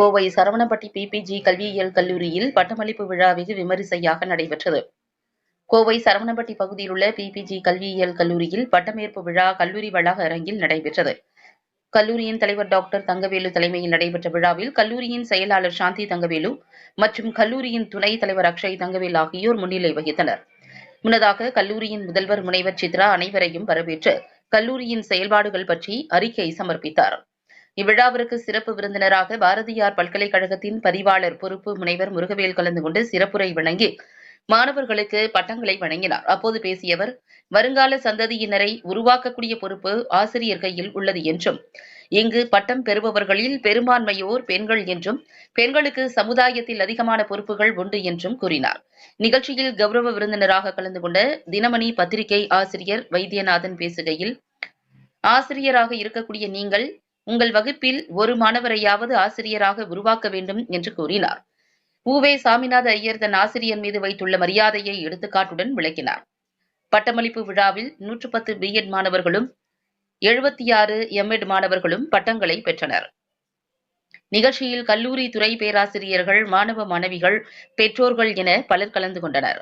Kovai Saravanapatti PPG கல்வியியல் கல்லூரியில் பட்டமளிப்பு விழா வெகு விமரிசையாக நடைபெற்றது. கோவை சரவணப்பட்டி பகுதியில் உள்ள பிபிஜி கல்வியியல் கல்லூரியில் பட்டமேற்பு விழா கல்லூரி வளாக அரங்கில் நடைபெற்றது. கல்லூரியின் தலைவர் டாக்டர் தங்கவேலு தலைமையில் நடைபெற்ற விழாவில் கல்லூரியின் செயலாளர் சாந்தி தங்கவேலு மற்றும் கல்லூரியின் துணைத் தலைவர் அக்ஷய் தங்கவேல் ஆகியோர் முன்னிலை வகித்தனர். முன்னதாக கல்லூரியின் முதல்வர் முனைவர் சித்ரா அனைவரையும் வரவேற்று கல்லூரியின் செயல்பாடுகள் பற்றி அறிக்கை சமர்ப்பித்தார். இவ்விழாவிற்கு சிறப்பு விருந்தினராக பாரதியார் பல்கலைக்கழகத்தின் பதிவாளர் பொறுப்பு முனைவர் முருகவேல் கலந்து கொண்டு சிறப்புரை வழங்கி மாணவர்களுக்கு பட்டங்களை வழங்கினார். அப்போது பேசிய அவர் வருங்கால சந்ததியினரை உருவாக்கக்கூடிய பொறுப்பு ஆசிரியர் கையில் உள்ளது என்றும் இங்கு பட்டம் பெறுபவர்களில் பெரும்பான்மையோர் பெண்கள் என்றும் பெண்களுக்கு சமுதாயத்தில் அதிகமான பொறுப்புகள் உண்டு என்றும் கூறினார். நிகழ்ச்சியில் கௌரவ விருந்தினராக கலந்து கொண்ட தினமணி பத்திரிகை ஆசிரியர் வைத்தியநாதன் பேசுகையில் ஆசிரியராக இருக்கக்கூடிய நீங்கள் உங்கள் வகுப்பில் ஒரு மாணவரையாவது ஆசிரியராக உருவாக்க வேண்டும் என்று கூறினார். பூவே சாமிநாத ஐயர் தன் ஆசிரியர் மீது வைத்துள்ள மரியாதையை எடுத்துக்காட்டுடன் விளக்கினார். பட்டமளிப்பு விழாவில் நூற்று பத்து பிஎட் மாணவர்களும் எழுபத்தி ஆறு எம்எட் மாணவர்களும் பட்டங்களை பெற்றனர். நிகழ்ச்சியில் கல்லூரி துறை பேராசிரியர்கள் மாணவ மாணவிகள் பெற்றோர்கள் என பலர் கலந்து கொண்டனர்.